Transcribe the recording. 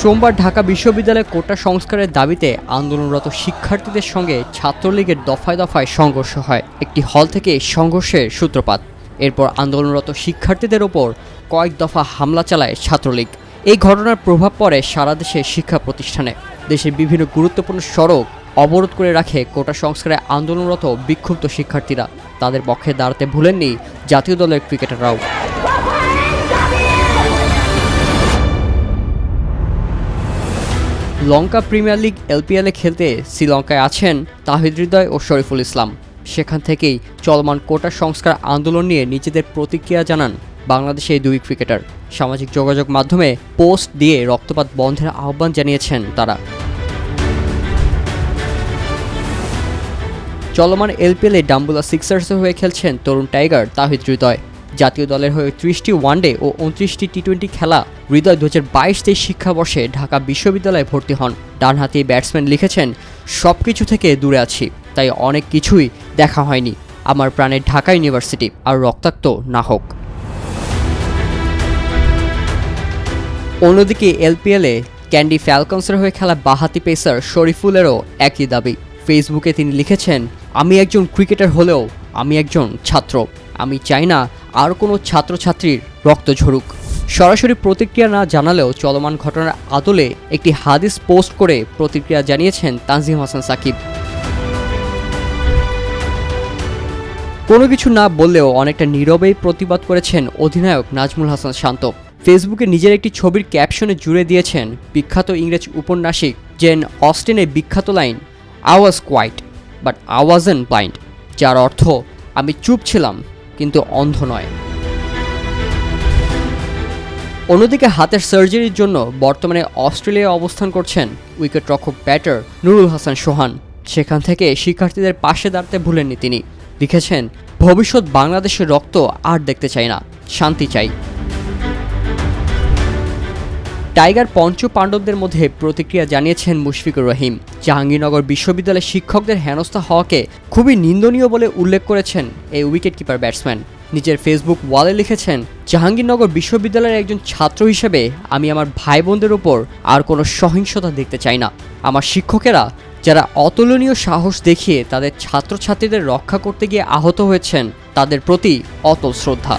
সোমবার ঢাকা বিশ্ববিদ্যালয়ে কোটা সংস্কারের দাবিতে আন্দোলনরত শিক্ষার্থীদের সঙ্গে ছাত্রলীগের দফায় দফায় সংঘর্ষ হয়। একটি হল থেকে সংঘর্ষের সূত্রপাত। এরপর আন্দোলনরত শিক্ষার্থীদের ওপর কয়েক দফা হামলা চালায় ছাত্রলীগ। এই ঘটনার প্রভাব পড়ে সারা দেশে শিক্ষা প্রতিষ্ঠানে। দেশের বিভিন্ন গুরুত্বপূর্ণ সড়ক অবরোধ করে রাখে কোটা সংস্কারে আন্দোলনরত বিক্ষুব্ধ শিক্ষার্থীরা। তাদের পক্ষে দাঁড়াতে ভুলেননি জাতীয় দলের ক্রিকেটাররাও। লঙ্কা প্রিমিয়ার লিগ এলপিএলে খেলতে শ্রীলঙ্কায় আছেন তাহিদ হৃদয় ও শরীফুল ইসলাম। সেখান থেকেই চলমান কোটা সংস্কার আন্দোলন নিয়ে নিজেদের প্রতিক্রিয়া জানান বাংলাদেশের দুই ক্রিকেটার। সামাজিক যোগাযোগ মাধ্যমে পোস্ট দিয়ে রক্তপাত বন্ধের আহ্বান জানিয়েছেন তারা। চলমান এলপিএলে ডাম্বুলা সিক্সার্সের হয়ে খেলছেন তরুণ টাইগার তাহিদ হৃদয়। জাতীয় দলের হয়ে ত্রিশটি ওয়ানডে ও উনত্রিশটি টি টোয়েন্টি খেলা হৃদয় দু হাজার বাইশ তেইশ শিক্ষাবর্ষে ঢাকা বিশ্ববিদ্যালয়ে ভর্তি হন। ডানহাতি ব্যাটসম্যান লিখেছেন সব কিছু থেকে দূরে আছি, তাই অনেক কিছুই দেখা হয়নি। আমার প্রাণের ঢাকা ইউনিভার্সিটি, আর রক্তাক্ত না হোক। অন্যদিকে এলপিএলে ক্যান্ডি ফ্যালকনসের হয়ে খেলা বাহাতি পেসার শরীফুলেরও একই দাবি। ফেসবুকে তিনি লিখেছেন, আমি একজন ক্রিকেটার হলেও আমি একজন ছাত্র। আমি চাই না আর কোনো ছাত্রছাত্রীর রক্ত ঝরুক। সরাসরি প্রতিক্রিয়া না জানালেও চলমান ঘটনার আদলে একটি হাদিস পোস্ট করে প্রতিক্রিয়া জানিয়েছেন তানজিম হাসান সাকিব। কোনো কিছু না বললেও অনেকটা নীরবেই প্রতিবাদ করেছেন অধিনায়ক নাজমুল হাসান শান্ত। ফেসবুকে নিজের একটি ছবির ক্যাপশনে জুড়ে দিয়েছেন বিখ্যাত ইংরেজ উপন্যাসিক জেন অস্টিনের বিখ্যাত line I was quiet but I was not blind যার অর্থ, আমি চুপ ছিলাম, কিন্তু অন্ধ নয়। অন্যদিকে হাতের সার্জারির জন্য বর্তমানে অস্ট্রেলিয়ায় অবস্থান করছেন উইকেট রক্ষক ব্যাটার নুরুল হাসান সোহান। সেখান থেকে শিক্ষার্থীদের পাশে দাঁড়াতে ভুলেননি তিনি। লিখেছেন, ভবিষ্যৎ বাংলাদেশের রক্ত আর দেখতে চাই না, শান্তি চাই। টাইগার পঞ্চ পাণ্ডবদের মধ্যে প্রতিক্রিয়া জানিয়েছেন মুশফিকুর রহিম। জাহাঙ্গীরনগর বিশ্ববিদ্যালয়ের শিক্ষকদের হেনস্থা হওয়াকে খুবই নিন্দনীয় বলে উল্লেখ করেছেন এই উইকেট কিপার ব্যাটসম্যান। নিজের ফেসবুক ওয়ালে লিখেছেন, জাহাঙ্গীরনগর বিশ্ববিদ্যালয়ের একজন ছাত্র হিসেবে আমি আমার ভাই বোনদের উপর আর কোনো সহিংসতা দেখতে চাই না। আমার শিক্ষকেরা যারা অতুলনীয় সাহস দেখিয়ে তাদের ছাত্রছাত্রীদের রক্ষা করতে গিয়ে আহত হয়েছেন, তাদের প্রতি অতল শ্রদ্ধা।